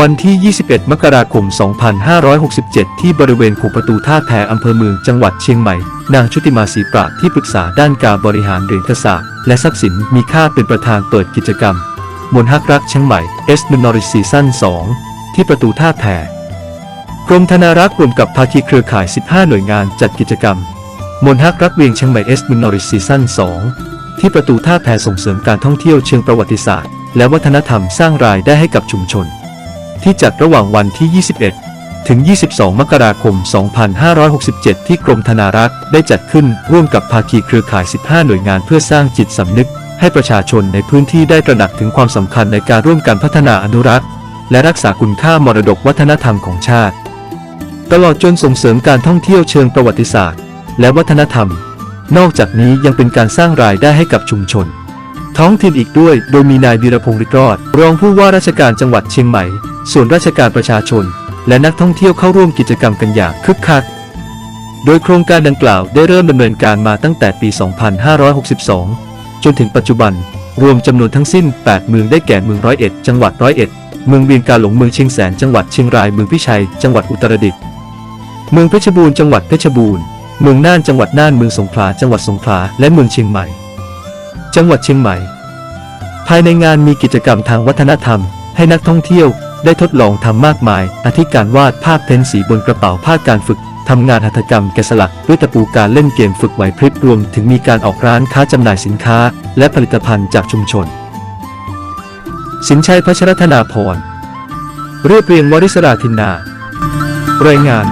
วันที่ 21 มกราคม 2567 ที่บริเวณขุมประตูท่าแพอำเภอเมืองจังหวัดเชียงใหม่ นางชุติมาศรีปราดที่ปรึกษาด้านการบริหารเหรียญกระสาและทรัพย์สินมีค่าเป็นประธานเปิดกิจกรรม มนต์ฮักรักเชียงใหม่ S Memory Season 2 ที่ประตูท่าแพกรมธนารักษ์รวมกับภาคีเครือข่าย 15 หน่วยงานจัดกิจกรรม มนต์ฮักรักเวียงเชียงใหม่ S Memory Season 2 ที่ประตูท่าแพส่งเสริมการท่องเที่ยวเชิงประวัติศาสตร์ และวัฒนธรรมสร้างรายได้ให้กับชุมชน ที่จัดระหว่างวันที่ 21 ถึง 22 มกราคม 2567 ที่กรมธนารักษ์ได้จัดขึ้นร่วมกับภาคีเครือข่าย 15 หน่วยงานเพื่อสร้างจิตสำนึก ให้ประชาชนในพื้นที่ได้ตระหนักถึงความสำคัญในการร่วมกันพัฒนาอนุรักษ์ และรักษาคุณค่ามรดกวัฒนธรรมของชาติ ตลอดจนส่งเสริมการท่องเที่ยวเชิงประวัติศาสตร์ และวัฒนธรรม นอกจากนี้ยังเป็นการสร้างรายได้ให้กับชุมชน ท้องถิ่นอีกด้วย โดยมีนายวีรพงศ์ฤทธิ์รอด รองผู้ว่าราชการจังหวัดเชียงใหม่ ส่วนราชการประชาชน และนักท่องเที่ยวเข้าร่วมกิจกรรมกันอย่างคึกคัก โดยโครงการดังกล่าวได้เริ่มดำเนินการมาตั้งแต่ปี 2562 จนถึงปัจจุบัน รวมจำนวนทั้งสิ้น 8 เมืองได้แก่เมืองร้อยเอ็ดจังหวัดร้อยเอ็ดเมืองเวียงกาหลงเมืองเชียงแสนจังหวัดเชียงรายเมืองพิชัยจังหวัดอุตรดิตถ์เมืองเพชรบูรณ์จังหวัดเพชรบูรณ์เมืองน่านจังหวัดน่านเมืองสงขลาจังหวัดสงขลาและเมืองเชียงใหม่ จังหวัดเชียงใหม่ ภายในงานมีกิจกรรมทางวัฒนธรรม ให้นักท่องเที่ยวได้ทดลองทำมากมาย อาทิการวาดภาพเพ้นสีบนกระเป๋าผ้าการฝึกทำงานหัตถกรรมแกะสลักด้วยตะปูการเล่นเกมฝึกไหวพริบรวม ถึงมีการออกร้านค้าจำหน่ายสินค้า และผลิตภัณฑ์จากชุมชน สินชัยพัชรธนาพรเรียบเรียงวริศราธินนารายงาน